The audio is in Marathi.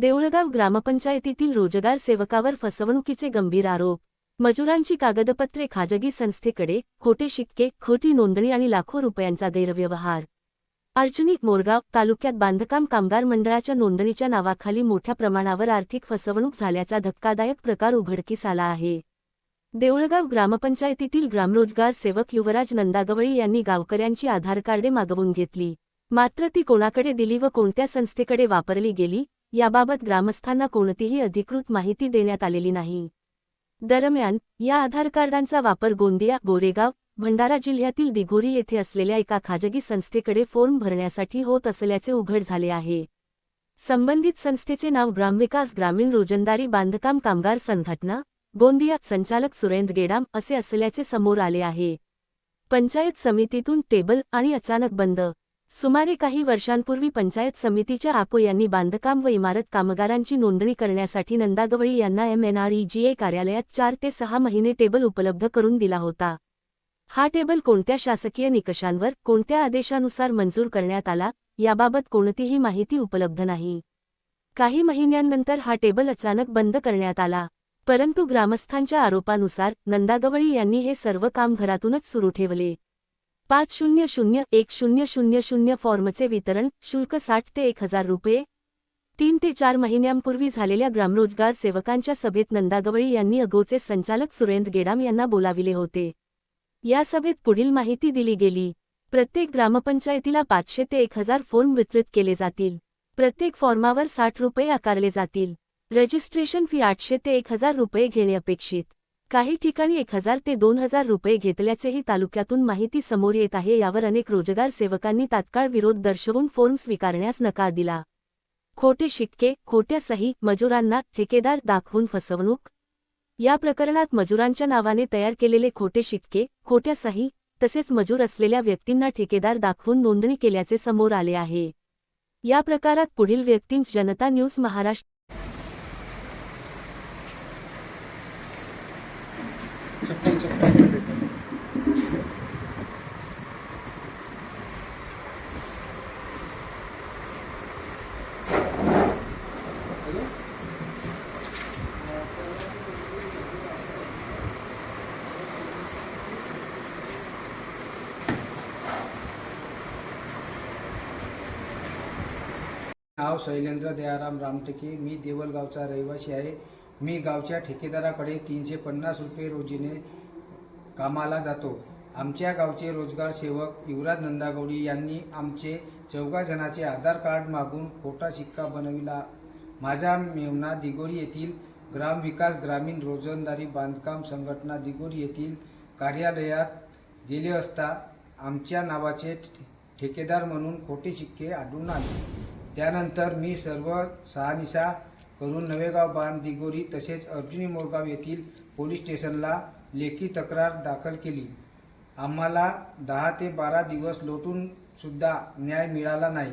देऊळगाव ग्रामपंचायतीतील रोजगार सेवकावर फसवणुकीचे गंभीर आरोप. मजुरांची कागदपत्रे खाजगी संस्थेकडे खोटे शिक्के खोटी नोंदणी आणि लाखो रुपयांचा गैरव्यवहार. अर्जुनिक मोरगाव तालुक्यात बांधकाम कामगार मंडळाच्या नोंदणीच्या नावाखाली मोठ्या प्रमाणावर आर्थिक फसवणूक झाल्याचा धक्कादायक प्रकार उघडकीस आला आहे. देऊळगाव ग्रामपंचायतीतील ग्रामरोजगार सेवक युवराज नंदागवळी यांनी गावकऱ्यांची आधार कार्डे मागवून घेतली. मात्र ती कोणाकडे दिली व कोणत्या संस्थेकडे वापरली गेली याबाबत ग्रामस्थांना कोणतीही अधिकृत माहिती देण्यात आलेली नाही. दरम्यान या आधार कार्डांचा वापर गोंदिया गोरेगाव भंडारा जिल्ह्यातील दिघोरी येथे असलेल्या एका खाजगी संस्थेकडे फॉर्म भरण्यासाठी होत असल्याचे उघड झाले आहे. संबंधित संस्थेचे नाव ग्रामविकास ग्रामीण रोजंदारी बांधकाम कामगार संघटना गोंदिया संचालक सुरेंद्र गेडाम असे असल्याचे समोर आले आहे. पंचायत समितीतून टेबल आणि अचानक बंद सुमारे काही वर्षांपूर्वी पंचायत समितीच्या आपो यांनी बांधकाम व इमारत कामगारांची नोंदणी करण्यासाठी नंदागवळी यांना एमएनआरईजीए कार्यालयात चार ते सहा महिने टेबल उपलब्ध करून दिला होता. हा टेबल कोणत्या शासकीय निकषांवर कोणत्या आदेशानुसार मंजूर करण्यात आला याबाबत कोणतीही माहिती उपलब्ध नाही. काही महिन्यांनंतर हा टेबल अचानक बंद करण्यात आला. परंतु ग्रामस्थांच्या आरोपानुसार नंदागवळी यांनी हे सर्व काम घरातूनच सुरू ठेवले. पाच शून्य शून्य एक शून्य शून्य शून्य फॉर्मचे वितरण शुल्क साठ ते एक हजार रुपये. तीन ते चार महिन्यांपूर्वी झालेल्या ग्रामरोजगार सेवकांच्या सभेत नंदागवळी यांनी अगोचे संचालक सुरेंद्र गेडाम यांना बोलाविले होते. या सभेत पुढील माहिती दिली गेली. प्रत्येक ग्रामपंचायतीला पाचशे ते एक हजार फॉर्म वितरित केले जातील. प्रत्येक फॉर्मावर साठ रुपये आकारले जातील. रजिस्ट्रेशन फी आठशे ते एक हजार रुपये घेणे अपेक्षित. काही ठिकाणी एक हजार ते दोन हजार रुपये घेतल्याचेही तालुक्यातून माहिती समोर येत आहे. यावर अनेक रोजगार सेवकांनी तात्काळ विरोध दर्शवून फॉर्म स्वीकारण्यास नकार दिला. खोटे शिक्के खोट्या सही मजुरांना ठेकेदार दाखवून फसवणूक. या प्रकरणात मजुरांच्या नावाने तयार केलेले खोटे शिक्के खोट्या सही तसेच मजूर असलेल्या व्यक्तींना ठेकेदार दाखवून नोंदणी केल्याचे समोर आले आहे. या प्रकारात पुढील व्यक्तींच जनता न्यूज महाराष्ट्र छप्पन छप्पन नाव शैलेंद्र दयाराम रामटेके. मी देवलगावचा रहिवासी आहे. मी गावच्या ठेकेदाराकडे तीनशे पन्नास रुपये रोजीने कामाला जातो. आमच्या गावचे रोजगार सेवक युवराज नंदागौडी यांनी आमचे चौघा जणाचे आधार कार्ड मागून खोटा शिक्का बनविला. माझा मेवना दिगोरी येथील ग्रामविकास ग्रामीण रोजंदारी बांधकाम संघटना दिगोरी येथील कार्यालयात गेले असता आमच्या नावाचे ठेकेदार म्हणून खोटे शिक्के आढळून आले. त्यानंतर मी सर्व सहानिशा करून नवेगाव बांध दिगोरी तसेच अर्जुनी मोरगाव येथील पोलीस स्टेशनला लेखी तक्रार दाखल केली. आम्हाला दहा ते बारा दिवस लोटून सुद्धा न्याय मिळाला नाही.